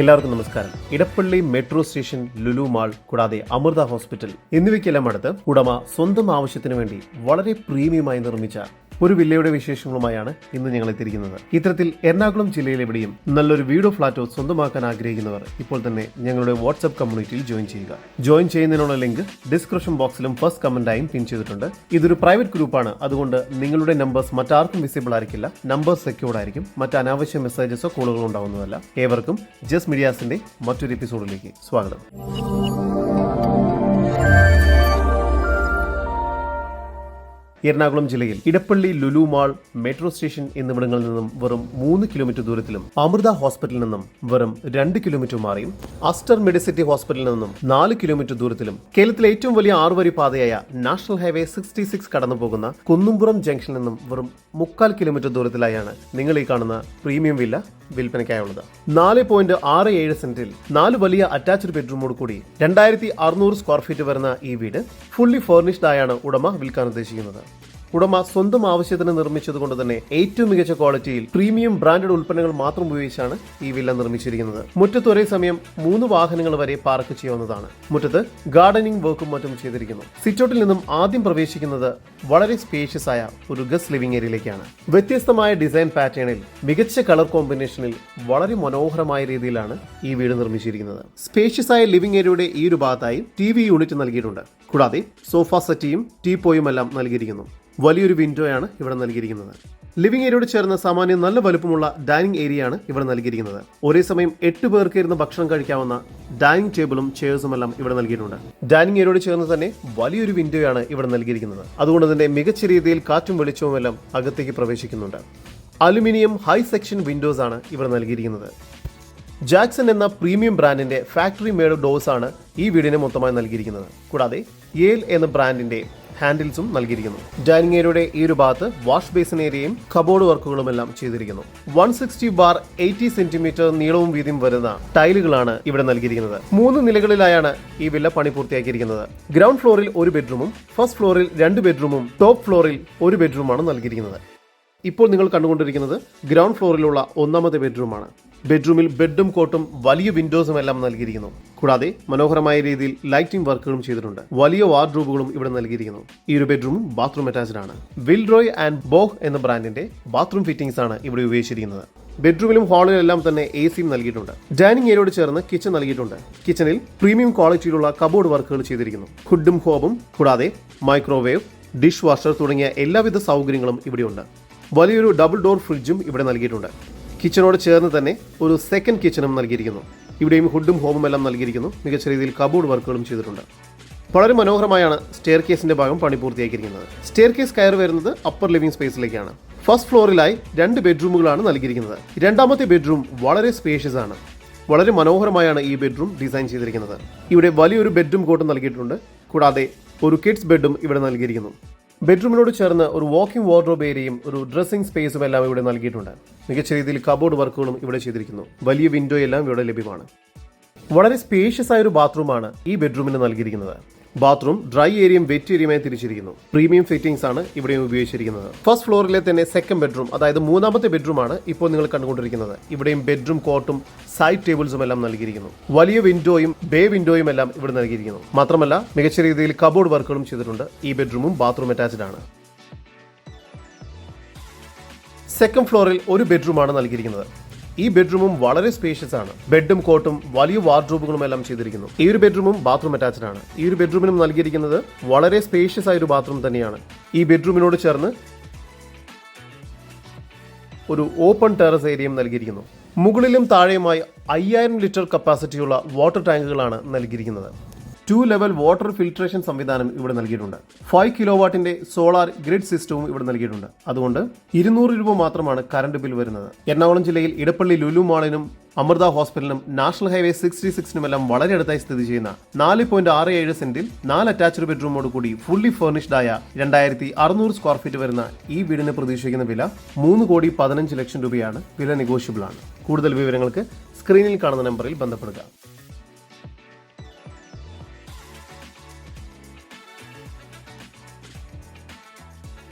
എല്ലാവർക്കും നമസ്കാരം. Edappally metro station Lulu mall കൂടാതെ അമൃത ഹോസ്പിറ്റൽ എന്നിവയ്ക്കെല്ലാം അടുത്ത് ഉടമ സ്വന്തം ആവശ്യത്തിന് വേണ്ടി വളരെ പ്രീമിയമായി നിർമ്മിച്ച ഒരു വില്ലയുടെ വിശേഷങ്ങളുമായാണ് ഇന്ന് ഞങ്ങൾ എത്തിയിരിക്കുന്നത്. ഇത്തരത്തിൽ എറണാകുളം ജില്ലയിൽ എവിടെയും നല്ലൊരു വീടോ ഫ്ളാറ്റോ സ്വന്തമാക്കാൻ ആഗ്രഹിക്കുന്നവർ ഇപ്പോൾ തന്നെ ഞങ്ങളുടെ വാട്സ്ആപ്പ് കമ്മ്യൂണിറ്റിയിൽ ജോയിൻ ചെയ്യുക. ജോയിൻ ചെയ്യുന്നതിനുള്ള ലിങ്ക് ഡിസ്ക്രിപ്ഷൻ ബോക്സിലും ഫസ്റ്റ് കമന്റായും പിൻ ചെയ്തിട്ടുണ്ട്. ഇതൊരു പ്രൈവറ്റ് ഗ്രൂപ്പാണ്. അതുകൊണ്ട് നിങ്ങളുടെ നമ്പേഴ്സ് മറ്റാർക്കും വിസിബിൾ ആയിരിക്കില്ല. നമ്പർ സെക്യൂർഡ് ആയിരിക്കും. മറ്റ് അനാവശ്യ മെസ്സേജസോ കോളുകളോ ഉണ്ടാവുന്നതല്ല. ഏവർക്കും ജസ് മീഡിയാസിന്റെ മറ്റൊരു എപ്പിസോഡിലേക്ക് സ്വാഗതം. എറണാകുളം ജില്ലയിൽ Edappally Lulu mall metro station എന്നിവിടങ്ങളിൽ നിന്നും വെറും മൂന്ന് കിലോമീറ്റർ ദൂരത്തിലും അമൃത ഹോസ്പിറ്റലിൽ നിന്നും വെറും രണ്ട് കിലോമീറ്റർ മാറിയും. അസ്റ്റർ മെഡിസിറ്റി ഹോസ്പിറ്റലിൽ നിന്നും നാല് കിലോമീറ്റർ ദൂരത്തിലും കേരളത്തിലെ ഏറ്റവും വലിയ ആറുവരി പാതയായ നാഷണൽ ഹൈവേ സിക്സ്റ്റി സിക്സ് കടന്നു പോകുന്ന കുന്നുംപുറം ജംഗ്ഷനിൽ നിന്നും വെറും മുക്കാൽ കിലോമീറ്റർ ദൂരത്തിലായാണ് നിങ്ങൾ ഈ കാണുന്ന പ്രീമിയം വില്ല വിൽപ്പനയ്ക്കായുള്ളത്. നാല് പോയിന്റ് ആറ് ഏഴ് സെന്റിൽ നാല് വലിയ അറ്റാച്ച്ഡ് ബെഡ്റൂമോട് കൂടി രണ്ടായിരത്തി അറുന്നൂറ് സ്ക്വയർ ഫീറ്റ് വരുന്ന ഈ വീട് ഫുള്ളി ഫർണിഷ്ഡ് ആയാണ് ഉടമ വിൽക്കാൻ ഉദ്ദേശിക്കുന്നത്. ഉടമ സ്വന്തം ആവശ്യത്തിന് നിർമ്മിച്ചതുകൊണ്ട് തന്നെ ഏറ്റവും മികച്ച ക്വാളിറ്റിയിൽ പ്രീമിയം ബ്രാൻഡഡ് ഉൽപ്പന്നങ്ങൾ മാത്രം ഉപയോഗിച്ചാണ് ഈ വില്ല നിർമ്മിച്ചിരിക്കുന്നത്. മുറ്റത്ത് ഒരേ സമയം മൂന്ന് വാഹനങ്ങൾ വരെ പാർക്ക് ചെയ്യാവുന്നതാണ്. മുറ്റത്ത് ഗാർഡനിങ് വർക്കും മറ്റും ചെയ്തിരിക്കുന്നു. സിറ്റൗട്ടിൽ നിന്നും ആദ്യം പ്രവേശിക്കുന്നത് വളരെ സ്പേഷ്യസ് ആയ ഒരു ഗസ് ലിവിംഗ് ഏരിയയിലേക്കാണ്. വ്യത്യസ്തമായ ഡിസൈൻ പാറ്റേണിൽ മികച്ച കളർ കോമ്പിനേഷനിൽ വളരെ മനോഹരമായ രീതിയിലാണ് ഈ വീട് നിർമ്മിച്ചിരിക്കുന്നത്. സ്പേഷ്യസ് ആയ ലിവിംഗ് ഏരിയയുടെ ഈ ഒരു ഭാഗത്തായി ടി വി യൂണിറ്റ് നൽകിയിട്ടുണ്ട്. കൂടാതെ സോഫ സെറ്റിയും ടീപ്പോയും എല്ലാം നൽകിയിരിക്കുന്നു. വലിയൊരു വിൻഡോയാണ് ഇവിടെ നൽകിയിരിക്കുന്നത്. ലിവിംഗ് ഏരിയയോട് ചേർന്ന സാമാന്യം നല്ല വലുപ്പമുള്ള ഡൈനിങ് ഏരിയയാണ് ഇവിടെ നൽകിയിരിക്കുന്നത്. ഒരേ സമയം എട്ട് പേർക്ക് ഇരുന്ന് ഭക്ഷണം കഴിക്കാവുന്ന ഡൈനിങ് ടേബിളും ചെയർസും എല്ലാം ഇവിടെ നൽകിയിട്ടുണ്ട്. ഡൈനിങ് ഏരിയയോട് ചേർന്ന് തന്നെ വലിയൊരു വിൻഡോയാണ് ഇവിടെ നൽകിയിരിക്കുന്നത്. അതുകൊണ്ട് തന്നെ മികച്ച രീതിയിൽ കാറ്റും വെളിച്ചവും എല്ലാം അകത്തേക്ക് പ്രവേശിക്കുന്നുണ്ട്. അലുമിനിയം ഹൈ സെക്ഷൻ വിൻഡോസ് ആണ് ഇവിടെ നൽകിയിരിക്കുന്നത്. ജാക്സൺ എന്ന പ്രീമിയം ബ്രാൻഡിന്റെ ഫാക്ടറി മെയ്ഡ് ഡോസ് ആണ് ഈ വീടിന് മൊത്തമായി നൽകിയിരിക്കുന്നത്. കൂടാതെ എൽ എന്ന ബ്രാൻഡിന്റെ ഹാൻഡിൽസും നൽകിയിരിക്കുന്നു. ഡൈനിങ് ഏരിയയുടെ ഈ ഒരു ഭാഗത്ത് വാഷ് ബേസിൻ ഏരിയയും കബോർഡ് വർക്കുകളും എല്ലാം ചെയ്തിരിക്കുന്നു. One sixty bar eighty centimetre നീളവും വീതിയും വരുന്ന ടൈലുകളാണ് ഇവിടെ നൽകിയിരിക്കുന്നത്. മൂന്ന് നിലകളിലായാണ് ഈ വില്ല പണി പൂർത്തിയാക്കിയിരിക്കുന്നത്. ഗ്രൗണ്ട് ഫ്ലോറിൽ ഒരു ബെഡ്റൂമും ഫസ്റ്റ് ഫ്ലോറിൽ രണ്ട് ബെഡ്റൂമും ടോപ്പ് ഫ്ലോറിൽ ഒരു ബെഡ്റൂമാണ് നൽകിയിരിക്കുന്നത്. ഇപ്പോൾ നിങ്ങൾ കണ്ടുകൊണ്ടിരിക്കുന്നത് ഗ്രൗണ്ട് ഫ്ലോറിലുള്ള ഒന്നാമത്തെ ബെഡ്റൂമാണ്. ബെഡ്റൂമിൽ ബെഡും കോട്ടും വലിയ വിൻഡോസും എല്ലാം നൽകിയിരിക്കുന്നു. കൂടാതെ മനോഹരമായ രീതിയിൽ ലൈറ്റിംഗ് വർക്കുകളും ചെയ്തിട്ടുണ്ട്. വലിയ വാർഡ്രോബുകളും ഇവിടെ നൽകിയിരിക്കുന്നു. ഈ ഒരു ബെഡ്റൂം ബാത്റൂം അറ്റാച്ച്ഡ് ആണ്. വിൽറോയ് ആൻഡ് ബോഹ് എന്ന ബ്രാൻഡിന്റെ ബാത്റൂം ഫിറ്റിംഗ്സ് ആണ് ഇവിടെ ഉപയോഗിച്ചിരിക്കുന്നത്. ബെഡ്റൂമിലും ഹാളിലും എല്ലാം തന്നെ എ സിയും നൽകിയിട്ടുണ്ട്. ഡൈനിങ് ഏരിയയോട് ചേർന്ന് കിച്ചൺ നൽകിയിട്ടുണ്ട്. കിച്ചണിൽ പ്രീമിയം ക്വാളിറ്റിയിലുള്ള കബോർഡ് വർക്കുകൾ ചെയ്തിരിക്കുന്നു. ഹുഡും ഹോബും കൂടാതെ മൈക്രോവേവ് ഡിഷ് വാഷർ തുടങ്ങിയ എല്ലാവിധ സൗകര്യങ്ങളും ഇവിടെയുണ്ട്. വലിയൊരു ഡബിൾ ഡോർ ഫ്രിഡ്ജും ഇവിടെ നൽകിയിട്ടുണ്ട്. കിച്ചണോട് ചേർന്ന് തന്നെ ഒരു സെക്കൻഡ് കിച്ചണും നൽകിയിരിക്കുന്നു. ഇവിടെയും ഹുഡും ഹോമും എല്ലാം നൽകിയിരിക്കുന്നു. മികച്ച രീതിയിൽ കബോർഡ് വർക്കുകളും ചെയ്തിട്ടുണ്ട്. വളരെ മനോഹരമായാണ് സ്റ്റെയർ കേസിന്റെ ഭാഗം പണി പൂർത്തിയാക്കിയിരിക്കുന്നത്. സ്റ്റെയർ കേസ് കയറി വരുന്നത് അപ്പർ ലിവിംഗ് സ്പേസിലേക്കാണ് ഫസ്റ്റ് ഫ്ലോറിലായി രണ്ട് ബെഡ്റൂമുകളാണ് നൽകിയിരിക്കുന്നത്. രണ്ടാമത്തെ ബെഡ്റൂം വളരെ സ്പേഷ്യസ് ആണ്. വളരെ മനോഹരമായാണ് ഈ ബെഡ്റൂം ഡിസൈൻ ചെയ്തിരിക്കുന്നത്. ഇവിടെ വലിയൊരു ബെഡ്റൂം കോട്ട് നൽകിയിട്ടുണ്ട്. കൂടാതെ ഒരു കിഡ്സ് ബെഡും ഇവിടെ നൽകിയിരിക്കുന്നു. ബെഡ്റൂമിനോട് ചേർന്ന് ഒരു വാക്കിംഗ് വാർഡ്രോബ് ഏരിയയും ഒരു ഡ്രസ്സിംഗ് സ്പേസും എല്ലാം ഇവിടെ നൽകിയിട്ടുണ്ട്. മികച്ച രീതിയിൽ കബോർഡ് വർക്കുകളും ഇവിടെ ചെയ്തിരിക്കുന്നു. വലിയ വിൻഡോ എല്ലാം ഇവിടെ ലഭ്യമാണ്. വളരെ സ്പേഷ്യസ് ആയ ഒരു ബാത്റൂമാണ് ഈ ബെഡ്റൂമിന് നൽകിയിരിക്കുന്നത്. ബാത്റൂം ഡ്രൈ ഏരിയയും വെറ്റ് ഏരിയയുമായി തിരിച്ചിരിക്കുന്നു. പ്രീമിയം ഫിറ്റിംഗ്സ് ആണ് ഇവിടെ ഉപയോഗിച്ചിരിക്കുന്നത്. ഫസ്റ്റ് ഫ്ലോറിലെ തന്നെ സെക്കൻഡ് ബെഡ്റൂം അതായത് മൂന്നാമത്തെ ബെഡ്റൂമാണ് ഇപ്പോൾ നിങ്ങൾ കണ്ടുകൊണ്ടിരിക്കുന്നത്. ഇവിടെയും ബെഡ്റൂം കോട്ടും സൈഡ് ടേബിൾസും എല്ലാം നൽകിയിരിക്കുന്നു. വലിയ വിൻഡോയും ബേ വിൻഡോയും എല്ലാം ഇവിടെ നൽകിയിരിക്കുന്നു. മാത്രമല്ല മികച്ച രീതിയിൽ കബോർഡ് വർക്കുകളും ചെയ്തിട്ടുണ്ട്. ഈ ബെഡ്റൂമും ബാത്റൂം അറ്റാച്ച്ഡ് ആണ്. സെക്കൻഡ് ഫ്ലോറിൽ ഒരു ബെഡ്റൂമാണ് നൽകിയിരിക്കുന്നത്. ഈ ബെഡ്റൂമും വളരെ സ്പേഷ്യസ് ആണ്. ബെഡും കോട്ടും വലിയ വാർഡ്രോബുകളും എല്ലാം ചെയ്തിരിക്കുന്നു. ഈ ഒരു ബെഡ്റൂമും ബാത്റൂം അറ്റാച്ച്ഡ് ആണ്. ഈ ഒരു ബെഡ്റൂമിനും നൽകിയിരിക്കുന്നത് വളരെ സ്പേഷ്യസ് ആയ ഒരു ബാത്റൂം തന്നെയാണ്. ഈ ബെഡ്റൂമിനോട് ചേർന്ന് ഒരു ഓപ്പൺ ടെറസ് ഏരിയയും നൽകിയിരിക്കുന്നു. മുകളിലും താഴെയുമായി അയ്യായിരം ലിറ്റർ കപ്പാസിറ്റിയുള്ള വാട്ടർ ടാങ്കുകളാണ് നൽകിയിരിക്കുന്നത്. ടു ലെവൽ വാട്ടർ ഫിൽട്രേഷൻ സംവിധാനം ഇവിടെ നൽകിയിട്ടുണ്ട്. ഫൈവ് കിലോ വാട്ടിന്റെ സോളാർ ഗ്രിഡ് സിസ്റ്റവും ഇവിടെ നൽകിയിട്ടുണ്ട്. അതുകൊണ്ട് ഇരുന്നൂറ് രൂപ മാത്രമാണ് കറണ്ട് ബിൽ വരുന്നത്. എറണാകുളം ജില്ലയിൽ ഇടപ്പള്ളി ലുലു മാളിനും അമൃത ഹോസ്പിറ്റലിനും നാഷണൽ ഹൈവേ സിക്സ്റ്റി സിക്സിനുമെല്ലാം വളരെ അടുത്തായി സ്ഥിതി ചെയ്യുന്ന നാല് പോയിന്റ് ആറ് ഏഴ് സെന്റിൽ നാല് അറ്റാച്ച്ഡ് ബെഡ്റൂമോട് കൂടി ഫുള്ളി ഫർണിഷ്ഡ് ആയ രണ്ടായിരത്തി അറുന്നൂറ് സ്ക്വയർ ഫീറ്റ് വരുന്ന ഈ വീടിന് പ്രതീക്ഷിക്കുന്ന വില മൂന്ന് കോടി പതിനഞ്ച് ലക്ഷം രൂപയാണ്. വില നെഗോഷ്യബിൾ ആണ്. കൂടുതൽ വിവരങ്ങൾക്ക് സ്ക്രീനിൽ കാണുന്ന നമ്പറിൽ ബന്ധപ്പെടുക.